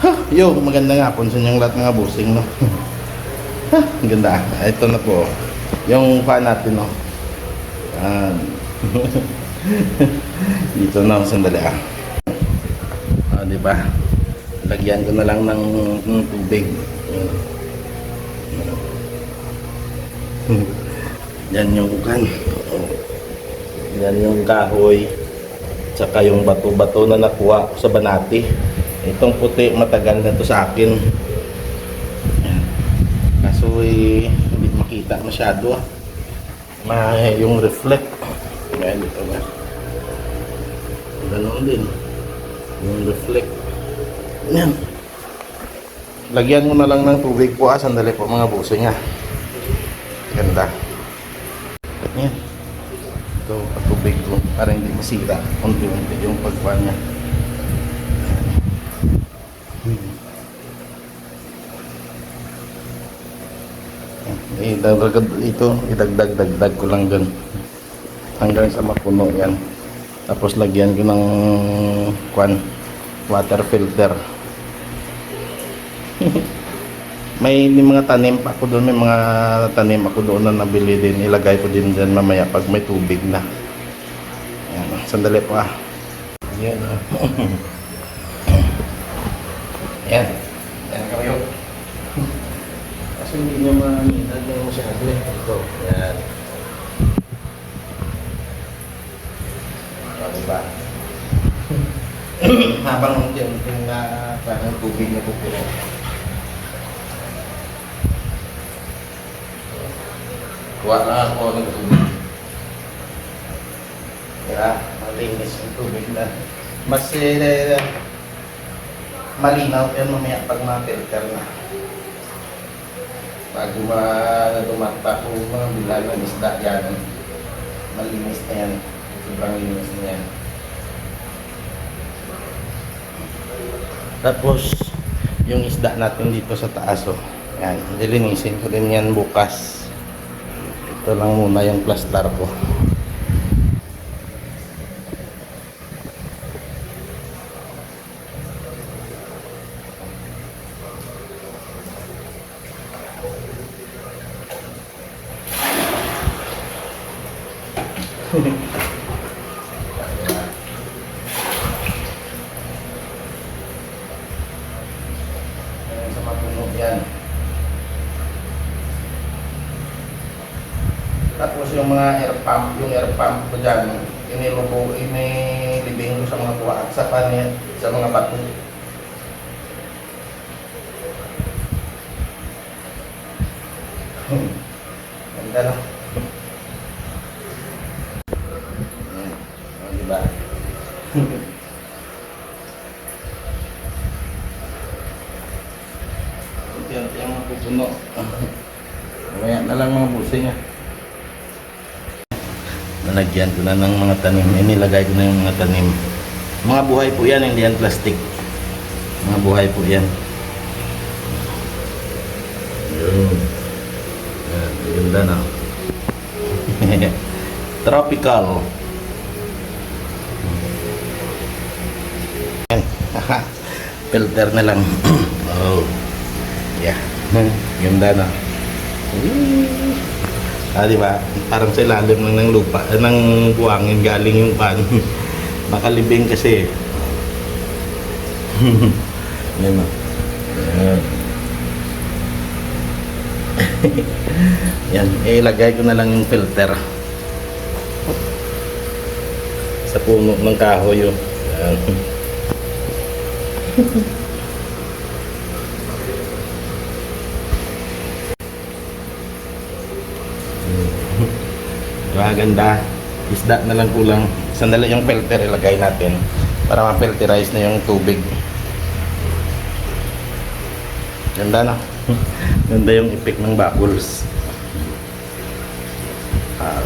Ha, yo, maganda nga po sa inyong lahat mga busing, no? ang ganda. Ito na po. Yung fan natin, no? Yan. Dito na, sandali ah. Ah, di ba? Lagyan ko na lang ng, ng tubig. Yan yung kan. Yan yung kahoy. Tsaka yung bato-bato na nakuha ko sa banati. Itong puti, matagal na to sa akin. Yan. Kaso eh, hindi makita masyado ah. Ma, yung reflect. Yan, dito ba? Ganon din. Yung reflect. Yan. Lagyan mo na lang ng tubig po ah. Sandali po mga busing ah. Ganda. Yan. Ito, patubig ko para hindi masira. Unti-unti yung pagkuha niya. Eh, dagdag ito, idagdag-dagdag ko lang dun. Hanggang sa mapuno yan. Tapos lagyan ko ng kwan, water filter. may mga tanim pa ako doon, may mga tanim ako doon na nabili din. Ilagay ko din dyan mamaya pag may tubig na. Yan, sandali po ah. Yan. ah. Yan. Yan kayo. Kasi hindi niya maninag na masyado eh. Ito. Yan. O, diba? Habang unti-unti na parang tubig na pupuno. Kuha na ako ng tubig. Kaya malinis yung tubig na. Mas eh, malinaw yan mamaya pag ma-filter na. Bago ma tumata ko mga bilang ng isda yan, malinis na yan. Sobrang linis na yan. Tapos, yung isda natin dito sa taas, oh. Yan, nilinisin ko din yan bukas. Ito lang muna yung plaster ko. Ayan sa mapuno yan. Tapos yung mga air pump, yung air pump ko dyan, inilubo, inilibing ko sa mga tuwa at sa panit, sa mga bato. Hmm. Ganda na. Mapupuno. Mamaya na lang mga busing ah. Nalagyan ko na ng mga tanim. Eh, nilagay ko na yung mga tanim. Mga buhay po yan, hindi yan plastic. Mga buhay po yan. Yun. Yan, ganda na. Tropical. Filter na lang. oh. Yeah. Ganda na. Ah, di ba? Parang sa ilalim lang ng lupa, eh, ng buwangin galing yung pan. Makalibing kasi. Yan o. Yan. Yan. Eh, ilagay ko na lang yung filter. Sa puno ng kahoy yun. Yan. Diba, ganda. Isda na lang kulang. Sandali yung filter ilagay natin para ma-filterize na yung tubig. Ganda na. Ganda yung effect ng bubbles. Ah,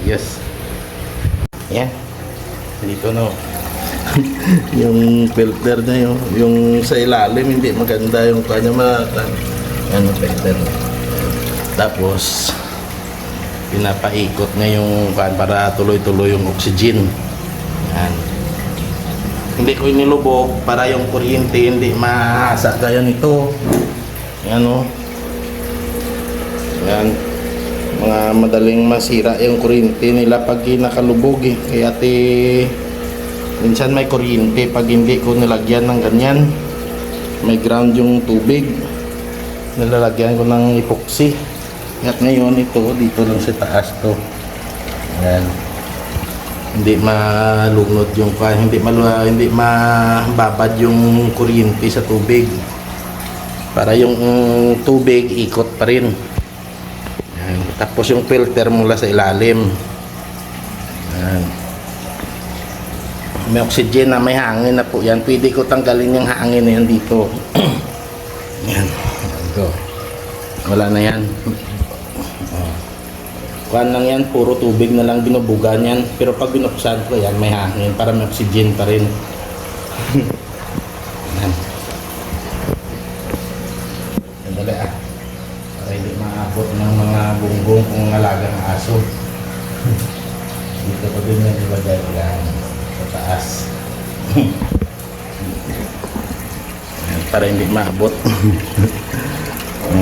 ayos. Yan. Dito no. yung filter na yung, yung sa ilalim hindi maganda yung kanya ma ano filter. Tapos pinapaikot nga yung kan para tuloy-tuloy yung oxygen. Yan. hindi ko inilubog para yung kuryente hindi mahasa gaya nito. Yan o. Yan. Mga madaling masira yung kuryente nila pag nakalubog eh. Kaya ti minsan may kuryente pag hindi ko nilagyan ng ganyan. May ground yung tubig. Nilalagyan ko ng epoxy. At ngayon ito dito lang sa taas to. Yan hindi malunod yung pa hindi malu hindi mababad yung kuryente sa tubig. Para yung mm, tubig ikot pa rin. Yan. tapos yung filter mula sa ilalim. Yan. may oxygen na may hangin na po yan. Pwede ko tanggalin yung hangin na yan dito. Yan ito. Wala na yan Kuhan lang yan, puro tubig na lang binubugan yan. Pero pag binuksan ko yan, may hangin para may oxygen pa rin. yan. Sandali ah. Para hindi maabot ng mga bunggong kung alagang aso. Dito ko din yan ilagay yan sa taas. para hindi maabot. O,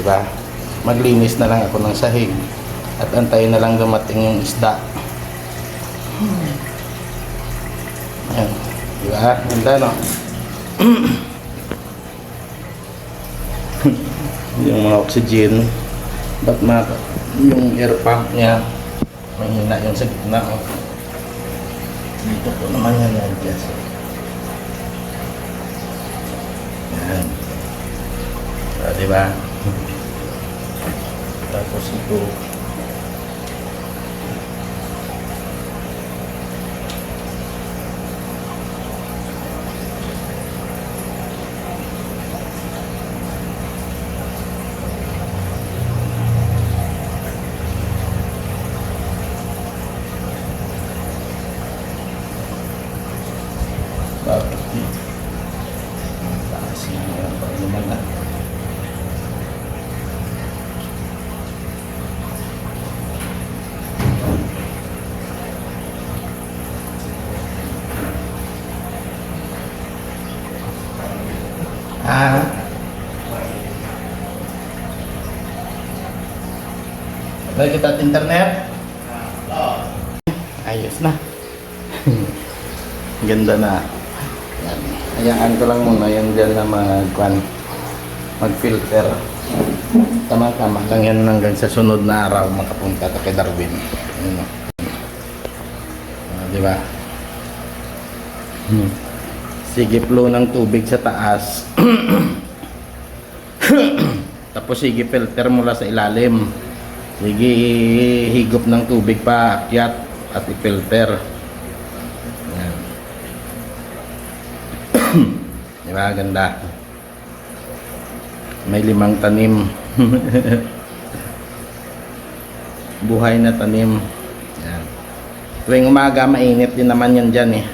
diba? Maglinis na lang ako ng sahig at antayin na lang dumating yung isda. Ayan. Diba? Ganda no? yung mga oxygen ba't ma yung air pump niya mahina yung sa gitna oh. dito po naman yan yan yes. yan ah, diba tapos ito Bakit di? Taas na yan. Pag naman na. Ah. Lagi kita internet? Ayos na. Ganda na. Yan. Hayaan ko lang muna yung dyan na mag mag-filter. Tama-tama lang yan hanggang sa sunod na araw makapunta ta kay Darwin. Yun o. Ah, di ba? Hmm. Sige flow ng tubig sa taas. Tapos sige filter mula sa ilalim. Sige higop ng tubig pa akyat at i-filter. Yan. Di ba? Ganda. May limang tanim. Buhay na tanim. Yan. Tuwing umaga, mainit din naman yan dyan eh.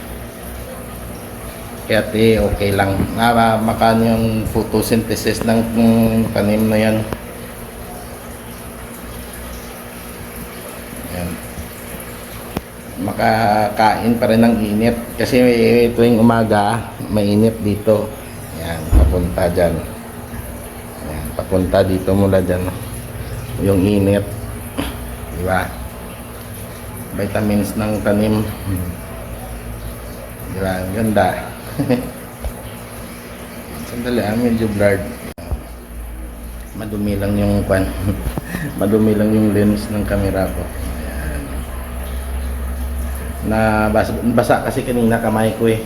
Kaya eh, okay lang. Ah, makan yung photosynthesis ng mm, tanim na yan. Yan. Makakain pa rin ng init. Kasi eh, tuwing umaga, mainit dito. Yan, papunta dyan. Yan, papunta dito mula dyan. Yung init. Di ba? Vitamins ng tanim. Di ba? Ang Ganda. Sandali, ah, medyo blurred. Madumi lang yung kwan. Madumi lang yung lens ng camera ko. Na basa, basa kasi kanina kamay ko eh.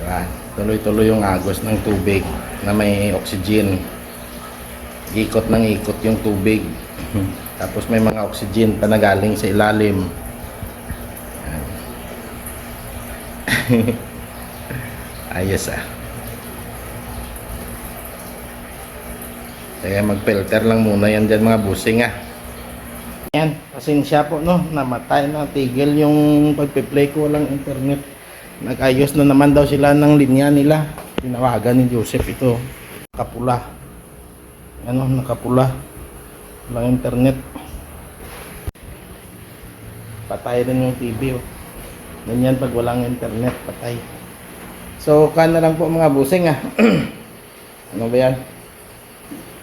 Diba? Tuloy-tuloy yung agos ng tubig na may oxygen. Ikot ng ikot yung tubig. Tapos may mga oxygen pa na galing sa ilalim. Ayos ah. Kaya mag-filter lang muna yan dyan mga busing ah. Yan, pasensya po no, namatay na tigil yung pagpe-play ko walang internet. Nag-ayos na naman daw sila ng linya nila. Tinawagan ni Joseph ito. Nakapula. Ano, nakapula. Walang internet. Patay rin yung TV oh. Ganyan pag walang internet, patay. So, kan na lang po mga busing ah. ano ba yan?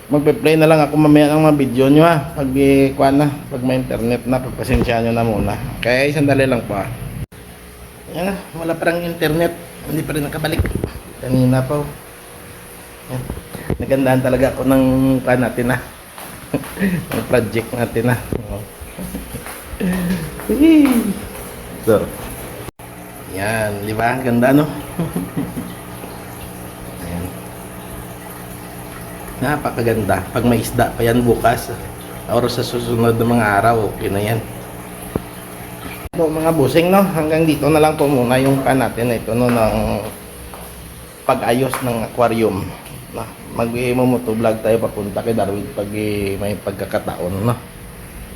Magpe-play na lang ako mamaya ng mga video nyo ha. Pag eh, kuwan na, pag may internet na, pagpasensya nyo na muna. Okay, sandali lang po ah. Yan wala parang internet. Hindi pa rin nakabalik. Kanina pa. oh. Yan. Talaga ako ng kuwan natin ah. ng project natin ah. So, yan, di ba? Ganda, no? Ayan. Napakaganda. Pag may isda pa yan bukas, or sa susunod na mga araw, okay na yan. So, mga busing, no? Hanggang dito na lang po muna yung pan natin ito, no, ng pag-ayos ng aquarium. No? Mag-moto vlog tayo papunta kay Darwin pag eh, may pagkakataon, no?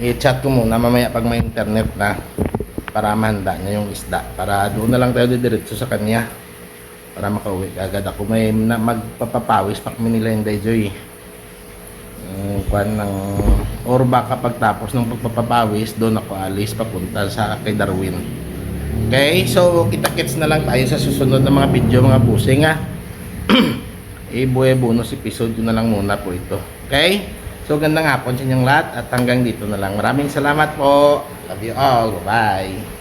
I-chat ko muna mamaya pag may internet na para mahanda niya yung isda. Para doon na lang tayo didiretso sa kanya. Para makauwi agad ako. May na, magpapapawis pa kami nila yung Dayjoy. Yung kwan ng or baka pagtapos ng pagpapapawis, doon ako alis papunta sa kay Darwin. Okay, so kita-kits na lang tayo sa susunod na mga video mga busing ha. Ibue bonus episode na lang muna po ito. Okay? So gandang hapon sa inyong lahat at hanggang dito na lang. Maraming salamat po. Love you all. Bye.